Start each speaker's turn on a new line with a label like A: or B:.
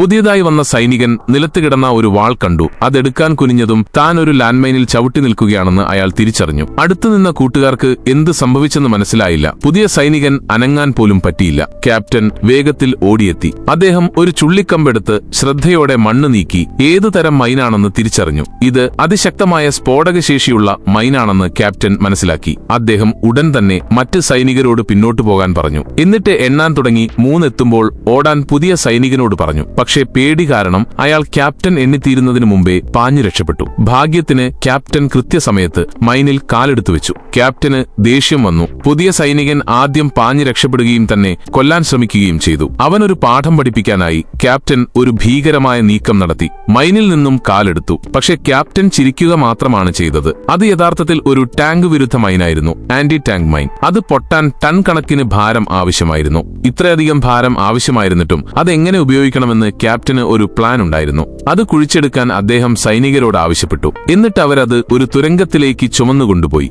A: പുതിയതായി വന്ന സൈനികൻ നിലത്ത് കിടന്ന ഒരു വാൾ കണ്ടു. അതെടുക്കാൻ കുനിഞ്ഞതും താൻ ഒരു ലാൻഡ്മൈനിൽ ചവിട്ടി നിൽക്കുകയാണെന്ന് അയാൾ തിരിച്ചറിഞ്ഞു. അടുത്തുനിന്ന കൂട്ടുകാർക്ക് എന്ത് സംഭവിച്ചെന്ന് മനസ്സിലായില്ല. പുതിയ സൈനികൻ അനങ്ങാൻ പോലും പറ്റിയില്ല. ക്യാപ്റ്റൻ വേഗത്തിൽ ഓടിയെത്തി. അദ്ദേഹം ഒരു ചുള്ളിക്കമ്പെടുത്ത് ശ്രദ്ധയോടെ മണ്ണ് നീക്കി ഏതു തരം മൈനാണെന്ന് തിരിച്ചറിഞ്ഞു. ഇത് അതിശക്തമായ സ്ഫോടകശേഷിയുള്ള മൈനാണെന്ന് ക്യാപ്റ്റൻ മനസ്സിലാക്കി. അദ്ദേഹം ഉടൻ തന്നെ മറ്റ് സൈനികരോട് പിന്നോട്ടു പോകാൻ പറഞ്ഞു. എന്നിട്ട് എണ്ണാൻ തുടങ്ങി മൂന്നെത്തുമ്പോൾ ഓടാൻ പുതിയ സൈനികനോട് പറഞ്ഞു. പക്ഷേ പേടി കാരണം അയാൾ ക്യാപ്റ്റൻ എണ്ണിത്തീരുന്നതിനു മുമ്പേ പാഞ്ഞു രക്ഷപ്പെട്ടു. ഭാഗ്യത്തിന് ക്യാപ്റ്റൻ കൃത്യസമയത്ത് മൈനിൽ കാലെടുത്തു വെച്ചു. ക്യാപ്റ്റന് ദേഷ്യം വന്നു. പുതിയ സൈനികൻ ആദ്യം പാഞ്ഞു രക്ഷപ്പെടുകയും തന്നെ കൊല്ലാൻ ശ്രമിക്കുകയും ചെയ്തു. അവനൊരു പാഠം പഠിപ്പിക്കാനായി ക്യാപ്റ്റൻ ഒരു ഭീകരമായ നീക്കം നടത്തി. മൈനിൽ നിന്നും കാലെടുത്തു. പക്ഷേ ക്യാപ്റ്റൻ ചിരിക്കുക മാത്രമാണ് ചെയ്തത്. അത് യഥാർത്ഥത്തിൽ ഒരു ടാങ്ക് വിരുദ്ധ മൈനായിരുന്നു. Anti tank mine. അത് പൊട്ടാൻ ടൺ കണക്കിന് ഭാരം ആവശ്യമായിരുന്നു. ഇത്രയധികം ഭാരം ആവശ്യമായിരുന്നിട്ടും അതെങ്ങനെ ഉപയോഗിക്കണമെന്ന് ക്യാപ്റ്റന് ഒരു പ്ലാൻ ഉണ്ടായിരുന്നു. അത് കുഴിച്ചെടുക്കാൻ അദ്ദേഹം സൈനികരോട് ആവശ്യപ്പെട്ടു. എന്നിട്ട് അവരത് ഒരു തുരങ്കത്തിലേക്ക് ചുമന്നുകൊണ്ടുപോയി.